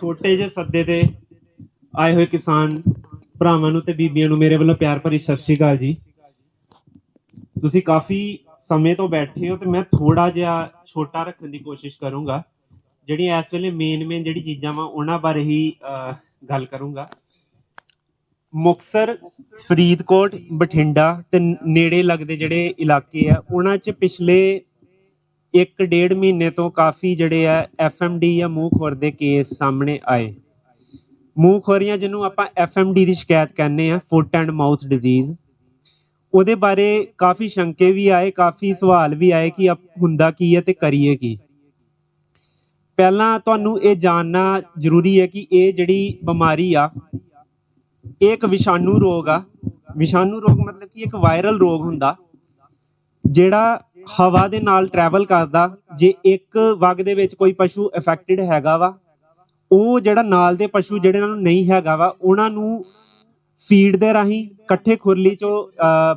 ਛੋਟੇ ਜਿਹੇ ਸੱਦੇ ਤੇ ਆਏ ਹੋਏ ਕਿਸਾਨ ਭਰਾਵਾਂ ਨੂੰ ਤੇ ਬੀਬੀਆਂ ਨੂੰ ਮੇਰੇ ਵੱਲੋਂ ਪਿਆਰ ਭਰੀ ਸਤਿ ਸ਼੍ਰੀ ਅਕਾਲ ਜੀ। ਤੁਸੀਂ ਕਾਫੀ ਸਮੇਂ ਤੋਂ ਬੈਠੇ ਹੋ ਤੇ ਮੈਂ ਥੋੜਾ ਜਿਹਾ ਛੋਟਾ ਰੱਖਣ ਦੀ ਕੋਸ਼ਿਸ਼ ਕਰੂੰਗਾ। ਜਿਹੜੀ ਇਸ ਵੇਲੇ ਮੇਨ ਮੇਨ ਜਿਹੜੀ ਚੀਜ਼ਾਂ ਵਾ ਉਹਨਾਂ ਬਾਰੇ ਹੀ ਅਹ, ਗੱਲ ਕਰੂੰਗਾ। ਮੁਕਸਰ ਫਰੀਦਕੋਟ ਬਠਿੰਡਾ ਤੇ ਨੇੜੇ ਲੱਗਦੇ ਜਿਹੜੇ ਇਲਾਕੇ ਆ ਉਹਨਾਂ 'ਚ ਪਿਛਲੇ ਇੱਕ ਡੇਢ ਮਹੀਨੇ ਤੋਂ ਕਾਫੀ ਜਿਹੜੇ ਆ ਐਫਐਮਡੀ ਜਾਂ ਮੂੰਹ ਖੋਰ ਦੇ ਕੇਸ ਸਾਹਮਣੇ ਆਏ। ਮੂੰਹ ਖੋਰੀਆਂ ਜਿਹਨੂੰ ਆਪਾਂ ਐਫਐਮਡੀ ਦੀ ਸ਼ਿਕਾਇਤ ਕਹਿੰਦੇ ਆ, ਫੁੱਟ ਐਂਡ ਮਾਊਥ ਡਿਜ਼ੀਜ਼। ਉਹਦੇ ਬਾਰੇ ਕਾਫੀ ਸ਼ੰਕੇ ਵੀ ਆਏ, ਕਾਫੀ ਸਵਾਲ ਵੀ ਆਏ ਕਿ ਅਪ- ਹੁੰਦਾ ਕੀ ਹੈ ਤੇ ਕਰੀਏ ਕੀ। ਪਹਿਲਾਂ ਤੁਹਾਨੂੰ ਇਹ ਜਾਣਨਾ ਜ਼ਰੂਰੀ ਹੈ ਕਿ ਇਹ ਜਿਹੜੀ ਬਿਮਾਰੀ ਆ, ਇਹ ਇੱਕ ਵਿਸ਼ਾਣੂ ਰੋਗ ਆ। ਵਿਸ਼ਾਣੂ ਰੋਗ ਮਤਲਬ ਕਿ ਇੱਕ ਵਾਇਰਲ ਰੋਗ ਹੁੰਦਾ, ਜਿਹੜਾ ਹਵਾ ਦੇ ਨਾਲ ਟਰੈਵਲ ਕਰਦਾ ਜੇ ਇੱਕ ਵਗ ਦੇ ਵਿੱਚ ਕੋਈ ਪਸ਼ੂ ਅਫੈਕਟਡ ਹੈਗਾ ਵਾ ਉਹ ਜਿਹੜਾ ਨਾਲ ਦੇ ਪਸ਼ੂ ਜਿਹੜੇ ਨਾਲ ਨਹੀਂ ਹੈਗਾ ਵਾ ਉਹਨਾਂ ਨੂੰ ਫੀਡ ਦੇ ਰਾਹੀਂ ਇਕੱਠੇ ਖੁਰਲੀ ਚੋਂ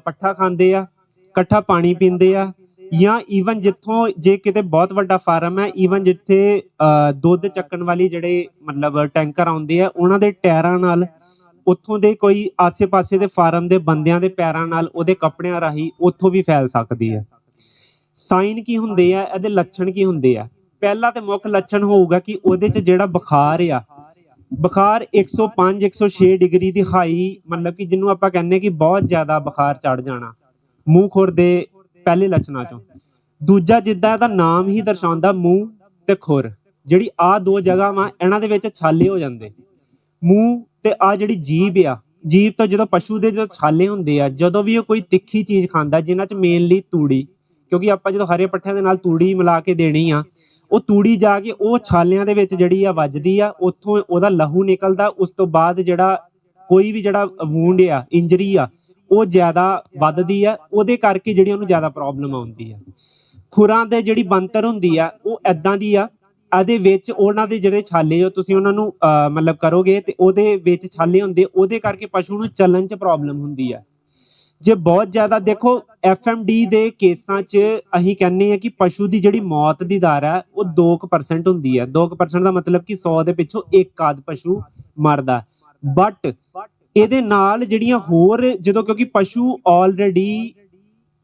ਪੱਠਾ ਖਾਂਦੇ ਆ ਇਕੱਠਾ ਪਾਣੀ ਪੀਂਦੇ ਆ ਜਾਂ ਈਵਨ ਜਿੱਥੋਂ ਜੇ ਕਿਤੇ ਬਹੁਤ ਵੱਡਾ ਫਾਰਮ ਹੈ ਈਵਨ ਜਿੱਥੇ ਅਹ, ਦੁੱਧ ਚੱਕਣ ਵਾਲੀ ਜਿਹੜੇ ਮਤਲਬ ਟੈਂਕਰ ਆਉਂਦੇ ਆ ਉਹਨਾਂ ਦੇ ਟਾਇਰਾਂ ਨਾਲ ਉੱਥੋਂ ਦੇ ਕੋਈ ਆਸੇ-ਪਾਸੇ ਦੇ ਫਾਰਮ ਦੇ ਬੰਦਿਆਂ ਦੇ ਪੈਰਾਂ ਨਾਲ ਉਹਦੇ ਕੱਪੜਿਆਂ ਰਾਹੀਂ ਉੱਥੋਂ ਵੀ ਫੈਲ ਸਕਦੀ ਹੈ। ਸਾਈਨ ਕੀ ਹੁੰਦੇ ਆ, ਇਹਦੇ ਲੱਛਣ ਕੀ ਹੁੰਦੇ ਆ? ਪਹਿਲਾ ਤੇ ਮੁੱਖ ਲੱਛਣ ਹੋਊਗਾ ਕਿ ਉਹਦੇ 'ਚ ਜਿਹੜਾ ਬੁਖਾਰ ਆ, ਬੁਖਾਰ 105 106 ਡਿਗਰੀ ਦੀ ਹਾਈ, ਮਤਲਬ ਕਿ ਜਿਹਨੂੰ ਆਪਾਂ ਕਹਿੰਦੇ ਕਿ ਬਹੁਤ ਜ਼ਿਆਦਾ ਬੁਖਾਰ ਚੜ ਜਾਣਾ, ਮੂੰਹ ਖੁਰ ਦੇ ਪਹਿਲੇ ਲੱਛਣਾਂ 'ਚੋਂ। ਦੂਜਾ ਜਿੱਦਾਂ ਇਹਦਾ ਨਾਮ ਹੀ ਦਰਸਾਉਂਦਾ, ਮੂੰਹ ਤੇ ਖੁਰ, ਜਿਹੜੀ ਆ ਦੋ ਜਗ੍ਹਾ ਵਾ ਇਹਨਾਂ ਦੇ ਵਿੱਚ ਛਾਲੇ ਹੋ ਜਾਂਦੇ। ਮੂੰਹ ਤੇ ਆ ਜਿਹੜੀ ਜੀਭ ਆ, ਜੀਭ ਤੋਂ ਜਦੋਂ ਪਸ਼ੂ ਦੇ ਜਦੋਂ ਛਾਲੇ ਹੁੰਦੇ ਆ, ਜਦੋਂ ਵੀ ਉਹ ਕੋਈ ਤਿੱਖੀ ਚੀਜ਼ ਖਾਂਦਾ, ਜਿਨ੍ਹਾਂ 'ਚ ਮੇਨਲੀ ਤੂੜੀ ਕਿਉਂਕਿ ਆਪਾਂ ਜਦੋਂ ਹਰੇ ਪੱਠਿਆਂ ਦੇ ਨਾਲ ਤੂੜੀ ਮਿਲਾ ਕੇ ਦੇਣੀ ਆ, ਉਹ ਤੂੜੀ ਜਾ ਕੇ ਉਹ ਛਾਲਿਆਂ ਦੇ ਵਿੱਚ ਜਿਹੜੀ ਆ ਵੱਜਦੀ ਆ, ਉੱਥੋਂ ਉਹਦਾ ਲਹੂ ਨਿਕਲਦਾ, ਉਸ ਤੋਂ ਬਾਅਦ ਜਿਹੜਾ ਕੋਈ ਵੀ ਜਿਹੜਾ ਵੂੰਡ ਆ ਇੰਜਰੀ ਆ, ਉਹ ਜ਼ਿਆਦਾ ਵੱਧਦੀ ਆ, ਉਹਦੇ ਕਰਕੇ ਜਿਹੜੀ ਉਹਨੂੰ ਜ਼ਿਆਦਾ ਪ੍ਰੋਬਲਮ ਆਉਂਦੀ ਆ। ਖੁਰਾਂ ਦੇ ਜਿਹੜੀ ਬੰਤਰ ਹੁੰਦੀ ਆ, ਉਹ ਐਦਾਂ ਦੀ ਆ, ਇਹਦੇ ਵਿੱਚ ਉਹਨਾਂ ਦੇ ਜਿਹੜੇ ਛਾਲੇ ਆ, ਤੁਸੀਂ ਉਹਨਾਂ ਨੂੰ ਮਤਲਬ ਕਰੋਗੇ ਤੇ ਉਹਦੇ ਵਿੱਚ ਛਾਲੇ ਹੁੰਦੇ, ਉਹਦੇ ਕਰਕੇ ਪਸ਼ੂ ਨੂੰ ਚੱਲਣ 'ਚ ਪ੍ਰੋਬਲਮ ਹੁੰਦੀ ਆ। ਜੇ ਬਹੁਤ ਜ਼ਿਆਦਾ ਦੇਖੋ ਐਫਐਮਡੀ ਦੇ ਕੇਸਾਂ 'ਚ ਅਸੀਂ ਕਹਿੰਦੇ ਆ ਕਿ ਪਸ਼ੂ ਦੀ ਜਿਹੜੀ ਮੌਤ ਦੀ ਦਰ ਹੈ, ਉਹ 2% ਹੁੰਦੀ ਹੈ। 2% ਦਾ ਮਤਲਬ ਕਿ 100 ਦੇ ਪਿੱਛੋਂ ਇੱਕ ਆਦ ਪਸ਼ੂ ਮਰਦਾ। ਬਟ ਇਹਦੇ ਨਾਲ ਜਿਹੜੀਆਂ ਹੋਰ, ਜਦੋਂ ਕਿਉਂਕਿ ਪਸ਼ੂ ਆਲਰੇਡੀ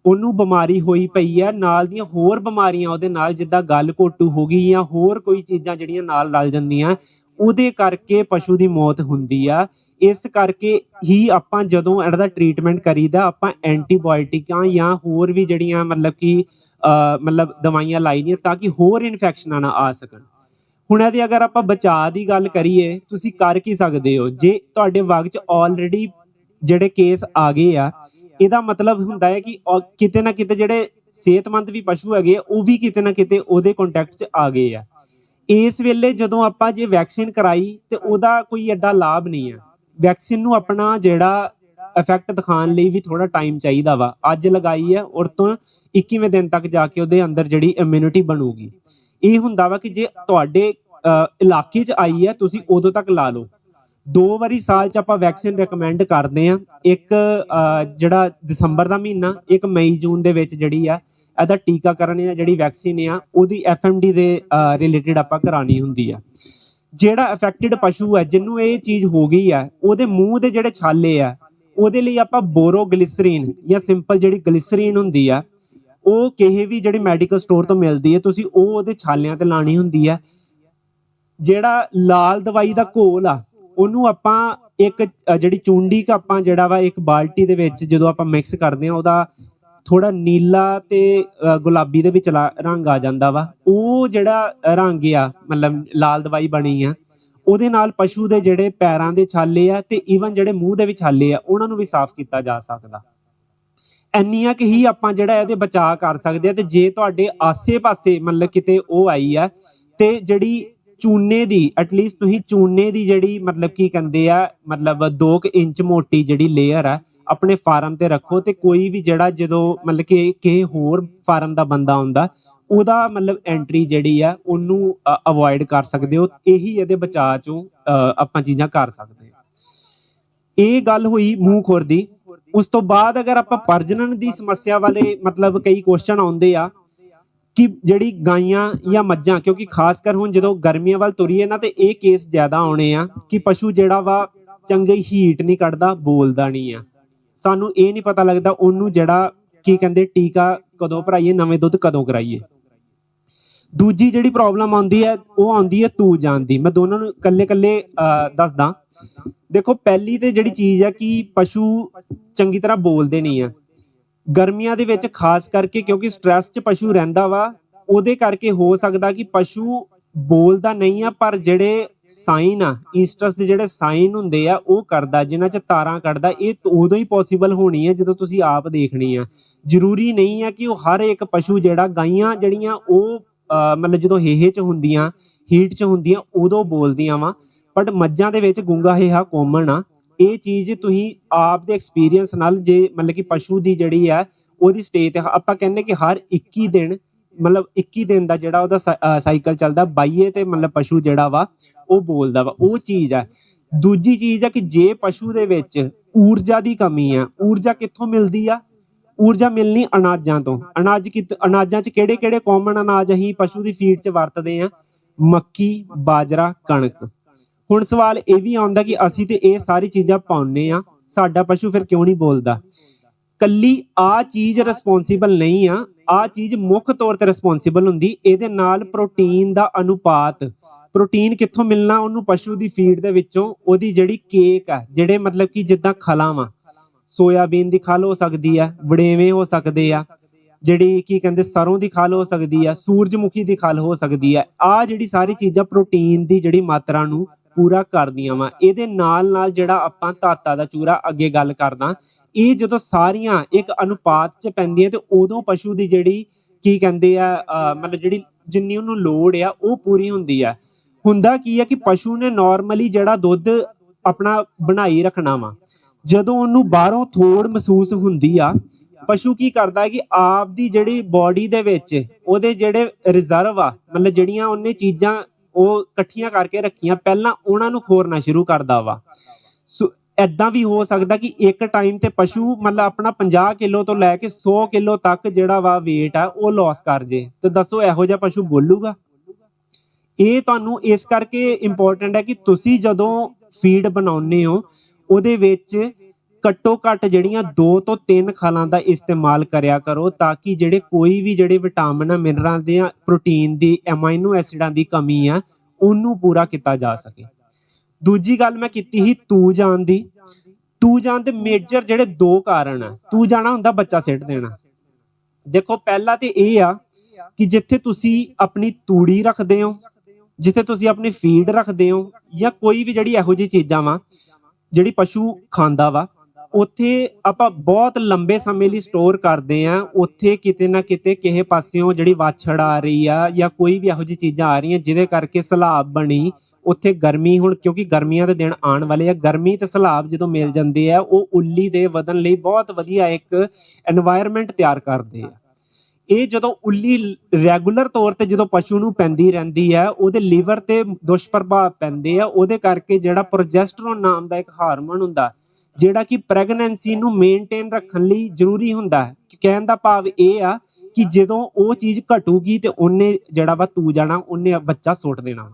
ਉਹਨੂੰ ਬਿਮਾਰੀ ਹੋਈ ਪਈ ਹੈ, ਨਾਲ ਦੀਆਂ ਹੋਰ ਬਿਮਾਰੀਆਂ ਉਹਦੇ ਨਾਲ, ਜਿੱਦਾਂ ਗੱਲ ਘੋਟੂ ਹੋ ਗਈ ਜਾਂ ਹੋਰ ਕੋਈ ਚੀਜ਼ਾਂ ਜਿਹੜੀਆਂ ਨਾਲ ਰਲ ਜਾਂਦੀਆਂ, ਉਹਦੇ ਕਰਕੇ ਪਸ਼ੂ ਦੀ ਮੌਤ ਹੁੰਦੀ ਆ। ਇਸ ਕਰਕੇ ਹੀ ਆਪਾਂ ਜਦੋਂ ਇਹਦਾ ਟ੍ਰੀਟਮੈਂਟ ਕਰੀਦਾ, ਆਪਾਂ ਐਂਟੀਬਾਇਓਟਿਕਾਂ ਜਾਂ ਹੋਰ ਵੀ ਜਿਹੜੀਆਂ ਮਤਲਬ ਕਿ ਮਤਲਬ ਦਵਾਈਆਂ ਲਾਈ ਦੀਆਂ ਤਾਂ ਕਿ ਹੋਰ ਇਨਫੈਕਸ਼ਨਾਂ ਨਾ ਆ ਸਕਣ। ਹੁਣ ਇਹਦੇ ਅਗਰ ਆਪਾਂ ਬਚਾਅ ਦੀ ਗੱਲ ਕਰੀਏ, ਤੁਸੀਂ ਕਰ ਕੀ ਸਕਦੇ ਹੋ? ਜੇ ਤੁਹਾਡੇ ਵਗ 'ਚ ਆਲਰੇਡੀ ਜਿਹੜੇ ਕੇਸ ਆ ਗਏ ਆ, ਇਹਦਾ ਮਤਲਬ ਹੁੰਦਾ ਹੈ ਕਿ ਕਿਤੇ ਨਾ ਕਿਤੇ ਜਿਹੜੇ ਸਿਹਤਮੰਦ ਵੀ ਪਸ਼ੂ ਹੈਗੇ ਆ ਉਹ ਵੀ ਕਿਤੇ ਨਾ ਕਿਤੇ ਉਹਦੇ ਕੰਟੈਕਟ 'ਚ ਆ ਗਏ ਆ। ਇਸ ਵੇਲੇ ਜਦੋਂ ਆਪਾਂ ਜੇ ਵੈਕਸੀਨ ਕਰਾਈ ਤੇ ਉਹਦਾ ਕੋਈ ਐਡਾ ਲਾਭ ਨਹੀਂ ਆ। ਵੈਕਸੀਨ ਨੂੰ ਆਪਣਾ ਜਿਹੜਾ ਇਫੈਕਟ ਦਿਖਾਉਣ ਲਈ ਵੀ ਥੋੜਾ ਟਾਈਮ ਚਾਹੀਦਾ ਵਾ। ਅੱਜ ਲਗਾਈ ਹੈ, ਔਰ ਤੋਂ 21ਵੇਂ ਦਿਨ ਤੱਕ ਜਾ ਕੇ ਉਹਦੇ ਅੰਦਰ ਜਿਹੜੀ ਇਮਿਊਨਿਟੀ ਬਣੂਗੀ। ਇਹ ਹੁੰਦਾ ਵਾ ਕਿ ਜੇ ਤੁਹਾਡੇ ਇਲਾਕੇ 'ਚ ਆਈ ਹੈ, ਤੁਸੀਂ ਉਦੋਂ ਤੱਕ ਲਾ ਲਓ। ਦੋ ਵਾਰੀ ਸਾਲ 'ਚ ਆਪਾਂ ਵੈਕਸੀਨ ਰეკਮੈਂਡ ਕਰਦੇ ਆ ਇੱਕ ਜਿਹੜਾ ਦਸੰਬਰ ਦਾ ਮਹੀਨਾ, ਇੱਕ ਮਈ, ਜੂਨ ਦੇ ਵਿੱਚ ਜਿਹੜੀ ਆ, ਇਹਦਾ ਟੀਕਾਕਰਨ ਜਾਂ ਜਿਹੜੀ ਵੈਕਸੀਨ ਆ, ਉਹਦੀ ਐਫਐਮਡੀ ਦੇ ਰਿਲੇਟਡ ਆਪਾਂ ਕਰਾਣੀ ਹੁੰਦੀ ਆ। ਜਿਹੜਾ ਅਫੈਕਟਡ ਪਸ਼ੂ ਹੈ, ਜਿਹਨੂੰ ਇਹ ਚੀਜ਼ ਹੋ ਗਈ ਆ ਉਹਦੇ ਮੂੰਹ ਦੇ ਜਿਹੜੇ ਛਾਲੇ ਆ ਉਹਦੇ ਲਈ ਆਪਾਂ ਬੋਰੋਗਲਿਸਰੀਨ ਜਾਂ ਸਿੰਪਲ ਜਿਹੜੀ ਗਲਿਸਰੀਨ ਹੁੰਦੀ ਆ ਉਹ ਕਿਸੇ ਵੀ ਜਿਹੜੀ ਮੈਡੀਕਲ ਸਟੋਰ ਤੋਂ ਮਿਲਦੀ ਹੈ, ਤੁਸੀਂ ਉਹ ਉਹਦੇ ਛਾਲਿਆਂ ਤੇ ਲਾਣੀ ਹੁੰਦੀ ਹੈ। ਜਿਹੜਾ ਲਾਲ ਦਵਾਈ ਦਾ ਘੋਲ ਆ, ਉਹਨੂੰ ਆਪਾਂ ਇੱਕ ਜਿਹੜੀ ਚੂੰਡੀ ਕ ਆਪਾਂ ਜਿਹੜਾ ਵਾ, ਇੱਕ ਬਾਲਟੀ ਦੇ ਵਿੱਚ ਜਦੋਂ ਆਪਾਂ ਮਿਕਸ ਕਰਦੇ ਆ ਉਹਦਾ ਥੋੜਾ ਨੀਲਾ ਤੇ ਗੁਲਾਬੀ ਦੇ ਵਿੱਚ ਰੰਗ ਆ ਜਾਂਦਾ ਵਾ। ਉਹ ਜਿਹੜਾ ਰੰਗ ਆ, ਮਤਲਬ ਲਾਲ ਦਵਾਈ ਬਣੀ ਆ, ਉਹਦੇ ਨਾਲ ਪਸ਼ੂ ਦੇ ਜਿਹੜੇ ਪੈਰਾਂ ਦੇ ਛਾਲੇ ਆ ਤੇ ਈਵਨ ਜਿਹੜੇ ਮੂੰਹ ਦੇ ਵੀ ਛਾਲੇ ਆ, ਉਹਨਾਂ ਨੂੰ ਵੀ ਸਾਫ਼ ਕੀਤਾ ਜਾ ਸਕਦਾ। ਇੰਨੀਆਂ ਕਿ ਹੀ ਆਪਾਂ ਜਿਹੜਾ ਇਹਦੇ ਬਚਾਅ ਕਰ ਸਕਦੇ ਆ ਤੇ ਜੇ ਤੁਹਾਡੇ ਆਸੇ-ਪਾਸੇ ਮਤਲਬ ਕਿਤੇ ਉਹ ਆਈ ਆ ਤੇ ਜਿਹੜੀ ਚੂਨੇ ਦੀ ਐਟਲੀਸਟ ਤੁਸੀਂ ਚੂਨੇ ਦੀ ਜਿਹੜੀ ਮਤਲਬ ਕੀ ਕਹਿੰਦੇ ਆ, ਮਤਲਬ 2 ਇੰਚ ਮੋਟੀ ਜਿਹੜੀ ਲੇਅਰ ਆ ਆਪਣੇ ਫਾਰਮ ਤੇ ਰੱਖੋ ਤੇ ਕੋਈ ਵੀ ਜਿਹੜਾ ਜਦੋਂ ਮਤਲਬ ਕਿ ਕਿਸੇ ਹੋਰ ਫਾਰਮ ਦਾ ਬੰਦਾ ਆਉਂਦਾ, ਉਹਦਾ ਮਤਲਬ ਐਂਟਰੀ ਜਿਹੜੀ ਆ, ਉਹਨੂੰ ਅਵੋਇਡ ਕਰ ਸਕਦੇ ਹੋ, ਇਹੀ ਇਹਦੇ ਬਚਾਅ ਚੋਂ ਆਪਾਂ ਚੀਜ਼ਾਂ ਕਰ ਸਕਦੇ ਹਾਂ। ਇਹ ਗੱਲ ਹੋਈ ਮੂੰਹ ਖੁਰ ਦੀ। ਉਸ ਤੋਂ ਬਾਅਦ ਅਗਰ ਆਪਾਂ ਪ੍ਰਜਨਨ ਦੀ ਸਮੱਸਿਆ ਵਾਲੇ ਮਤਲਬ ਕਈ ਕੁਐਸਚਨ ਆਉਂਦੇ ਆ, ਕਿ ਜਿਹੜੀ ਗਾਈਆਂ ਜਾਂ ਮੱਝਾਂ, ਕਿਉਂਕਿ ਖਾਸ ਕਰ ਹੁਣ ਜਦੋਂ ਗਰਮੀਆਂ ਵੱਲ ਤੁਰੀਏ ਨਾ, ਤੇ ਇਹ ਕੇਸ ਜ਼ਿਆਦਾ ਆਉਣੇ ਆ ਕਿ ਪਸ਼ੂ ਜਿਹੜਾ ਵਾ ਚੰਗੀ ਹੀਟ ਨਹੀਂ ਕੱਢਦਾ, ਬੋਲਦਾ ਨਹੀਂ ਆ। ਸਾਨੂੰ ਇਹ ਨਹੀਂ ਪਤਾ ਲੱਗਦਾ ਉਹਨੂੰ ਜਿਹੜਾ ਕੀ ਕਹਿੰਦੇ ਟੀਕਾ ਕਦੋਂ ਭਰਾਈਏ ਨਵੇਂ ਦੁੱਧ ਕਦੋਂ ਕਰਾਈਏ। ਦੂਜੀ ਜਿਹੜੀ ਪ੍ਰੋਬਲਮ ਆਉਂਦੀ ਹੈ ਉਹ ਆਉਂਦੀ ਹੈ ਤੂ ਜਾਣ ਦੀ। ਮੈਂ ਦੋਨਾਂ ਨੂੰ ਇਕੱਲੇ ਇਕੱਲੇ ਅਹ, ਦੱਸਦਾ। ਦੇਖੋ ਪਹਿਲੀ ਤੇ ਜਿਹੜੀ ਚੀਜ਼ ਹੈ ਕਿ ਪਸ਼ੂ ਚੰਗੀ ਤਰ੍ਹਾਂ ਬੋਲਦੇ ਨਹੀਂ ਆ। ਗਰਮੀਆਂ ਦੇ ਵਿੱਚ ਖਾਸ ਕਰਕੇ ਕਿਉਂਕਿ ਸਟ੍ਰੈਸ 'ਚ ਪਸ਼ੂ ਰਹਿੰਦਾ ਵਾ ਉਹਦੇ ਕਰਕੇ ਹੋ ਸਕਦਾ ਕਿ ਪਸ਼ੂ ਬੋਲਦਾ ਨਹੀਂ ਆ, ਪਰ ਜਿਹੜੇ ਸਾਈਨ ਆ ਈਸਟਰਸ ਦੇ ਜਿਹੜੇ ਸਾਈਨ ਹੁੰਦੇ ਆ, ਉਹ ਕਰਦਾ, ਜਿਨ੍ਹਾਂ 'ਚ ਤਾਰਾਂ ਕੱਢਦਾ, ਇਹ ਉਦੋਂ ਹੀ ਪੋਸੀਬਲ ਹੋਣੀ ਹੈ ਜਦੋਂ ਤੁਸੀਂ ਆਪ ਦੇਖਣੀ ਆ। ਜ਼ਰੂਰੀ ਨਹੀਂ ਆ ਕਿ ਉਹ ਹਰ ਇੱਕ ਪਸ਼ੂ ਜਿਹੜਾ ਗਾਈਆਂ ਜਿਹੜੀਆਂ ਉਹ ਮਤਲਬ ਜਦੋਂ ਹੇਹੇ 'ਚ ਹੁੰਦੀਆਂ ਹੀਟ 'ਚ ਹੁੰਦੀਆਂ, ਉਦੋਂ ਬੋਲਦੀਆਂ ਵਾ। ਬਟ ਮੱਝਾਂ ਦੇ ਵਿੱਚ ਗੁੰਗਾ ਹੇਹਾ ਕਾਮਨ ਆ। ਇਹ ਚੀਜ਼ ਤੁਸੀਂ ਆਪ ਦੇ ਐਕਸਪੀਰੀਅੰਸ ਨਾਲ ਜੇ ਮਤਲਬ ਕਿ ਪਸ਼ੂ ਦੀ ਜਿਹੜੀ ਆ, ਉਹਦੀ ਸਟੇਜ ਤੇ ਆਪਾਂ ਕਹਿੰਦੇ ਕਿ ਹਰ 21 ਦਿਨ ਮਤਲਬ 21 ਦਿਨ ਦਾ ਜਿਹੜਾ ਉਹਦਾ ਸਾਈਕਲ ਚੱਲਦਾ, ਬਾਈਏ ਤੇ ਮਤਲਬ ਪਸ਼ੂ ਜਿਹੜਾ ਵਾ, ਉਹ ਬੋਲਦਾ ਵਾ, ਉਹ ਚੀਜ਼ ਆ ਦੂਜੀ ਚੀਜ਼ ਆ ਕਿ ਜੇ ਪਸ਼ੂ ਦੇ ਵਿੱਚ ਊਰਜਾ ਦੀ ਕਮੀ ਆ ਊਰਜਾ ਕਿੱਥੋਂ ਮਿਲਦੀ ਆ? ਊਰਜਾ ਮਿਲਣੀ ਅਨਾਜਾਂ ਤੋਂ। ਅਨਾਜ ਕਿਤ ਅਨਾਜਾਂ 'ਚ ਕਿਹੜੇ ਕਿਹੜੇ ਕਾਮਨ ਅਨਾਜ ਅਸੀਂ ਪਸ਼ੂ ਦੀ ਫੀਡ 'ਚ ਵਰਤਦੇ ਆ ਮੱਕੀ, ਬਾਜਰਾ, ਕਣਕ। ਹੁਣ ਸਵਾਲ ਇਹ ਵੀ ਆਉਂਦਾ ਕਿ ਅਸੀਂ ਤੇ ਇਹ ਸਾਰੀ ਚੀਜ਼ਾਂ ਪਾਉਨੇ ਆ ਸਾਡਾ ਪਸ਼ੂ ਫਿਰ ਕਿਉਂ ਨਹੀਂ ਬੋਲਦਾ? ਕੱਲੀ ਆ ਚੀਜ਼ ਰਿਸਪੌਂਸੀਬਲ ਨਹੀਂ ਆ ਆ ਚੀਜ਼ ਮੁੱਖ ਤੌਰ ਤੇ ਰਿਸਪੌਂਸੀਬਲ ਹੁੰਦੀ, ਇਹਦੇ ਨਾਲ ਪ੍ਰੋਟੀਨ ਦਾ ਅਨੁਪਾਤ। ਪ੍ਰੋਟੀਨ ਕਿੱਥੋਂ ਮਿਲਣਾ? ਉਹਨੂੰ ਪਸ਼ੂ ਦੀ ਫੀਡ ਦੇ ਵਿੱਚੋਂ, ਉਹਦੀ ਜਿਹੜੀ ਕੇਕ ਆ, ਜਿਹੜੇ ਮਤਲਬ ਕਿ ਜਿੱਦਾਂ ਖਲਾਂ ਵਾ। ਸੋਇਆਬੀਨ ਦੀ ਖਲ ਹੋ ਸਕਦੀ ਆ, ਵੜੇਵੇਂ ਹੋ ਸਕਦੇ ਆ, ਜਿਹੜੀ ਕੀ ਕਹਿੰਦੇ ਸਰੋਂ ਦੀ ਖਲ ਹੋ ਸਕਦੀ ਆ, ਸੂਰਜਮੁਖੀ ਦੀ ਖਲ ਹੋ ਸਕਦੀ ਆ। ਆ ਜਿਹੜੀ ਸਾਰੀ ਚੀਜ਼ਾਂ ਪ੍ਰੋਟੀਨ ਦੀ ਜਿਹੜੀ ਮਾਤਰਾ ਨੂੰ ਪੂਰਾ ਕਰਦੀਆਂ ਵਾ। ਇਹਦੇ ਨਾਲ ਨਾਲ ਜਿਹੜਾ ਆਪਾਂ ਤਾਤਾ ਦਾ ਚੂਰਾ ਅੱਗੇ ਗੱਲ ਕਰਦਾ ਇਹ ਜਦੋਂ ਸਾਰੀਆਂ ਇੱਕ ਅਨੁਪਾਤ ਚ ਪੈਂਦੀਆਂ ਤੇ ਉਦੋਂ ਪਸ਼ੂ ਦੀ ਜਿਹੜੀ ਕੀ ਕਹਿੰਦੇ ਆ ਮਤਲਬ ਜਿਹੜੀ ਜਿੰਨੀ ਉਹਨੂੰ ਲੋੜ ਆ, ਉਹ ਪੂਰੀ ਹੁੰਦੀ ਆ। ਹੁੰਦਾ ਕੀ ਆ ਕਿ ਪਸ਼ੂ ਨੇ ਨਾਰਮਲੀ ਜਿਹੜਾ ਦੁੱਧ ਆਪਣਾ ਬਣਾਈ ਰੱਖਣਾ ਵਾ। ਜਦੋਂ ਉਹਨੂੰ ਬਾਹਰੋਂ ਥੋੜ ਮਹਿਸੂਸ ਹੁੰਦੀ ਆ, ਪਸ਼ੂ ਕੀ ਕਰਦਾ ਕਿ ਆਪ ਦੀ ਜਿਹੜੀ ਬਾਡੀ ਦੇ ਵਿੱਚ ਉਹਦੇ ਜਿਹੜੇ ਰਿਜ਼ਰਵ ਆ, ਮਤਲਬ ਜਿਹੜੀਆਂ ਉਹਨੇ ਚੀਜ਼ਾਂ ਉਹ ਇਕੱਠੀਆਂ ਕਰਕੇ ਰੱਖੀਆਂ, ਪਹਿਲਾਂ ਉਹਨਾਂ ਨੂੰ ਖੋਰਨਾ ਸ਼ੁਰੂ ਕਰਦਾ ਵਾ। ਐਦਾਂ ਵੀ ਹੋ ਸਕਦਾ ਕਿ ਇੱਕ ਟਾਈਮ ਤੇ ਪਸ਼ੂ ਮਤਲਬ ਆਪਣਾ 50 ਕਿਲੋ ਤੋਂ ਲੈ ਕੇ 100 ਕਿਲੋ ਤੱਕ ਜਿਹੜਾ ਵਾ weight ਆ, ਉਹ ਲਾਸ ਕਰ ਜੇ। ਤੇ ਦੱਸੋ ਇਹੋ ਜਿਹਾ ਪਸ਼ੂ ਬੋਲੂਗਾ? ਇਹ ਤੁਹਾਨੂੰ ਇਸ ਕਰਕੇ ਇੰਪੋਰਟੈਂਟ ਹੈ ਕਿ ਤੁਸੀਂ ਜਦੋਂ ਫੀਡ ਬਣਾਉਂਦੇ ਹੋ, ਉਹਦੇ ਵਿੱਚ ਘੱਟੋ ਘੱਟ ਜਿਹੜੀਆਂ 2 ਤੋਂ 3 ਖਾਲਾਂ ਦਾ ਇਸਤੇਮਾਲ ਕਰਿਆ ਕਰੋ, ਤਾਂ ਕਿ ਜਿਹੜੇ ਕੋਈ ਵੀ ਜਿਹੜੇ ਵਿਟਾਮਿਨ ਮਿਨਰਲ ਦੇ ਪ੍ਰੋਟੀਨ ਦੀ ਐਮਾਈਨੋ ਐਸਿਡਾਂ ਦੀ ਕਮੀ ਆ, ਉਹਨੂੰ ਪੂਰਾ ਕੀਤਾ ਜਾ ਸਕੇ। ਦੂਜੀ ਗੱਲ ਮੈਂ ਕੀਤੀ ਸੀ ਤੂੰ ਜਾਣ ਦੀ। ਤੂੰ ਜਾਣ ਦੇ ਮੇਜਰ ਜਿਹੜੇ ਦੋ ਕਾਰਨ ਆ। ਤੂ ਜਾਣਾ ਹੁੰਦਾ ਬੱਚਾ ਸਿੱਟ ਦੇਣਾ। ਦੇਖੋ, ਪਹਿਲਾ ਤੇ ਇਹ ਆ ਕਿ ਜਿੱਥੇ ਤੁਸੀਂ ਆਪਣੀ ਤੂੜੀ ਰੱਖਦੇ ਹੋ, ਜਿੱਥੇ ਤੁਸੀਂ ਆਪਣੀ ਫੀਡ ਰੱਖਦੇ ਹੋ ਜਾਂ ਕੋਈ ਵੀ ਜਿਹੜੀ ਇਹੋ ਜਿਹੀ ਚੀਜ਼ਾਂ ਵਾ, ਜਿਹੜੀ ਪਸ਼ੂ ਖਾਂਦਾ ਵਾ, ਉੱਥੇ ਆਪਾਂ ਬਹੁਤ ਲੰਬੇ ਸਮੇਂ ਲਈ ਸਟੋਰ ਕਰਦੇ ਆ। ਉੱਥੇ ਕਿਤੇ ਨਾ ਕਿਤੇ ਕਿਸੇ ਪਾਸਿਓਂ ਜਿਹੜੀ ਵਾਛੜ ਆ ਰਹੀ ਆ ਜਾਂ ਕੋਈ ਵੀ ਇਹੋ ਜਿਹੀ ਚੀਜ਼ਾਂ ਆ ਰਹੀਆਂ, ਜਿਹਦੇ ਕਰਕੇ ਸਲਾਬ ਬਣੀ ਉੱਥੇ ਗਰਮੀ ਹੁਣ ਕਿਉਂਕਿ ਗਰਮੀਆਂ ਦੇ ਦਿਨ ਆਉਣ ਵਾਲੇ ਆ ਗਰਮੀ ਤੇ ਸਲਾਬ ਜਦੋਂ ਮਿਲ ਜਾਂਦੇ ਆ ਉਹ ਉੱਲੀ ਦੇ ਵਧਣ ਲਈ ਬਹੁਤ ਵਧੀਆ ਇੱਕ এনवायरमेंट ਤਿਆਰ ਕਰਦੇ ਆ। ਇਹ ਜਦੋਂ ਉੱਲੀ ਰੈਗੂਲਰ ਤੌਰ ਤੇ ਜਦੋਂ ਪਸ਼ੂ ਨੂੰ ਪੈਂਦੀ ਰਹਿੰਦੀ ਹੈ ਉਹਦੇ ਲੀਵਰ ਤੇ ਦੁਸ਼ਪ੍ਰਭਾਵ ਪੈਂਦੇ ਆ ਉਹਦੇ ਕਰਕੇ ਜਿਹੜਾ ਪ੍ਰੋਜੈਸਟਰੋਨ ਨਾਮ ਦਾ ਇੱਕ ਹਾਰਮੋਨ ਹੁੰਦਾ ਜਿਹੜਾ ਕਿ ਪ੍ਰੈਗਨੈਂਸੀ ਨੂੰ ਮੇਨਟੇਨ ਰੱਖਣ ਲਈ ਜ਼ਰੂਰੀ ਹੁੰਦਾ ਹੈ। ਕਹਿਣ ਦਾ ਭਾਵ ਇਹ ਆ ਕਿ ਜਦੋਂ ਉਹ ਚੀਜ਼ ਘਟੂਗੀ ਤੇ ਉਹਨੇ ਜਿਹੜਾ ਵਾ ਤੂ ਜਾਣਾ ਉਹਨੇ ਬੱਚਾ ਸੁੱਟ ਦੇਣਾ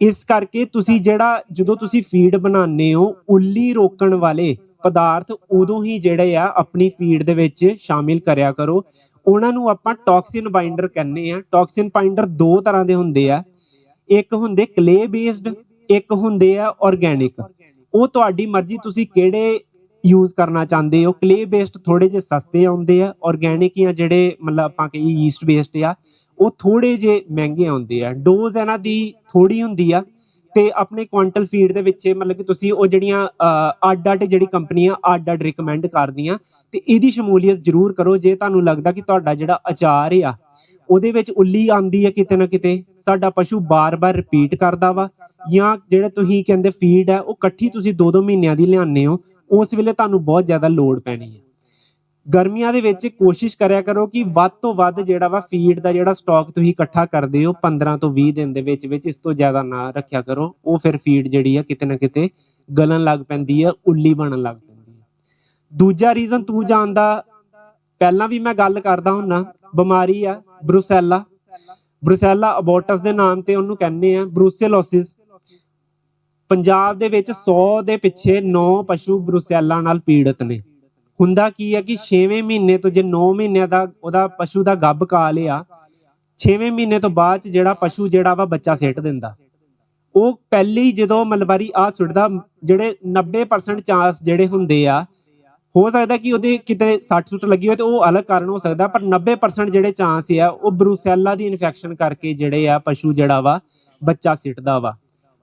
ਇਸ ਕਰਕੇ ਤੁਸੀਂ ਜਿਹੜਾ ਜਦੋਂ ਤੁਸੀਂ ਫੀਡ ਬਣਾਉਂਦੇ ਹੋ, ਉੱਲੀ ਰੋਕਣ ਵਾਲੇ ਪਦਾਰਥ ਉਦੋਂ ਹੀ ਜਿਹੜੇ ਆ ਆਪਣੀ ਫੀਡ ਦੇ ਵਿੱਚ ਸ਼ਾਮਿਲ ਕਰਿਆ ਕਰੋ। ਉਹਨਾਂ ਨੂੰ ਆਪਾਂ ਟੌਕਸਿਨ ਬਾਈਂਡਰ ਕਹਿੰਦੇ ਆ। ਟੌਕਸਿਨ ਬਾਈਂਡਰ ਦੋ ਤਰ੍ਹਾਂ ਦੇ ਹੁੰਦੇ ਆ। ਇੱਕ ਹੁੰਦੇ ਕਲੇ ਬੇਸਡ ਇੱਕ ਹੁੰਦੇ ਆ ਆਰਗੈਨਿਕ ਉਹ ਤੁਹਾਡੀ ਮਰਜ਼ੀ ਤੁਸੀਂ ਕਿਹੜੇ ਯੂਜ਼ ਕਰਨਾ ਚਾਹੁੰਦੇ ਹੋ। ਕਲੇ ਬੇਸਡ ਥੋੜੇ ਜਿਹੇ ਸਸਤੇ ਆਉਂਦੇ ਆ। ਆਰਗੈਨਿਕ ਜਾਂ ਜਿਹੜੇ ਮਤਲਬ ਆਪਾਂ ਕਹੀ ਈਸਟ ਬੇਸਡ ਆ। ਉਹ ਥੋੜੇ ਜਿਹੇ ਮਹਿੰਗੇ ਆਉਂਦੇ ਆ। ਡੋਜ਼ ਇਹਨਾਂ ਦੀ ਥੋੜੀ ਹੁੰਦੀ ਆ ਤੇ ਆਪਣੇ ਕੁਆਂਟਲ ਫੀਡ ਦੇ ਵਿੱਚ ਮਤਲਬ ਕਿ ਤੁਸੀਂ ਉਹ ਜਿਹੜੀਆਂ ਅੱਡ ਅੱਡ ਜਿਹੜੀ ਕੰਪਨੀਆਂ ਅੱਡ ਅੱਡ ਰეკਮੈਂਡ ਕਰਦੀਆਂ ਤੇ ਇਹਦੀ ਸ਼ਮੂਲੀਅਤ ਜ਼ਰੂਰ ਕਰੋ। ਜੇ ਤੁਹਾਨੂੰ ਲੱਗਦਾ ਕਿ ਤੁਹਾਡਾ ਜਿਹੜਾ ਅਚਾਰ ਆ, ਉਹਦੇ ਵਿੱਚ ਉੱਲੀ ਆਂਦੀ ਹੈ ਕਿਤੇ ਨਾ ਕਿਤੇ, ਸਾਡਾ ਪਸ਼ੂ ਬਾਰ-ਬਾਰ ਰਿਪੀਟ ਕਰਦਾ ਵਾ ਜਾਂ ਜਿਹੜਾ ਤੁਸੀਂ ਕਹਿੰਦੇ ਫੀਡ ਹੈ ਉਹ ਇਕੱਠੀ ਤੁਸੀਂ 2-2 ਮਹੀਨਿਆਂ ਦੀ ਲਿਆਉਂਦੇ ਹੋ, ਉਸ ਵੇਲੇ ਤੁਹਾਨੂੰ ਬਹੁਤ ਜ਼ਿਆਦਾ ਲੋਡ ਪੈਣੀ ਹੈ ਗਰਮੀਆਂ ਦੇ ਵਿੱਚ ਕੋਸ਼ਿਸ਼ ਕਰਿਆ ਕਰੋ ਕਿ ਵੱਧ ਤੋਂ ਵੱਧ ਜਿਹੜਾ ਵਾ ਫੀਡ ਦਾ ਜਿਹੜਾ ਸਟਾਕ ਤੁਸੀਂ ਇਕੱਠਾ ਕਰਦੇ ਹੋ 15 ਤੋਂ 20 ਦਿਨ ਦੇ ਵਿੱਚ ਵਿੱਚ ਇਸ ਤੋਂ ਜ਼ਿਆਦਾ ਨਾ ਰੱਖਿਆ ਕਰੋ। ਉਹ ਫਿਰ ਫੀਡ ਜਿਹੜੀ ਆ ਕਿਤੇ ਨਾ ਕਿਤੇ ਗਲਣ ਲੱਗ ਪੈਂਦੀ ਹੈ ਉੱਲੀ ਬਣਨ ਲੱਗ ਪੈਂਦੀ ਹੈ ਦੂਜਾ ਰੀਜ਼ਨ ਤੂੰ ਜਾਣਦਾ ਪਹਿਲਾਂ ਵੀ ਮੈਂ ਗੱਲ ਕਰਦਾ ਹੁੰਨਾ, ਬਿਮਾਰੀ ਆ ਬਰੂਸੈਲਾ ਬਰੂਸੈਲਾ ਅਬੋਟਸ ਦੇ ਨਾਮ ਤੇ ਉਹਨੂੰ ਕਹਿੰਦੇ ਆ ਬਰੂਸੇਲੋਸਿਸ ਪੰਜਾਬ ਦੇ ਵਿੱਚ 100 ਦੇ ਪਿੱਛੇ 9 ਪਸ਼ੂ ਬਰੂਸੈਲਾ ਨਾਲ ਪੀੜਤ ਨੇ। ਹੁੰਦਾ ਕੀ ਹੈ ਕਿ 6ਵੇਂ ਮਹੀਨੇ ਤੋਂ ਜੇ 9 ਮਹੀਨਿਆਂ ਦਾ ਉਹਦਾ ਪਸ਼ੂ ਦਾ ਗੱਭ ਕਾਲ ਆ 6ਵੇਂ ਮਹੀਨੇ ਤੋਂ ਬਾਅਦ ਚ ਜਿਹੜਾ ਪਸ਼ੂ ਜਿਹੜਾ ਵਾ ਬੱਚਾ ਸਿੱਟ ਦਿੰਦਾ। ਉਹ ਪਹਿਲੀ ਜਦੋਂ ਮਲਵਾਰੀ ਆ ਸੁੱਟਦਾ, ਜਿਹੜੇ 90% ਚਾਂਸ ਜਿਹੜੇ ਹੁੰਦੇ ਆ, ਹੋ ਸਕਦਾ ਕਿ ਉਹਦੇ ਕਿਤੇ ਸੱਟ ਸੁੱਟ ਲੱਗੀ ਹੋਵੇ ਤੇ ਉਹ ਅਲੱਗ ਕਾਰਨ ਹੋ ਸਕਦਾ, ਪਰ 90% ਜਿਹੜੇ ਚਾਂਸ ਆ, ਉਹ ਬਰੂਸੈਲਾ ਦੀ ਇਨਫੈਕਸ਼ਨ ਕਰਕੇ ਜਿਹੜੇ ਆ ਪਸ਼ੂ ਜਿਹੜਾ ਵਾ ਬੱਚਾ ਸਿੱਟਦਾ ਵਾ।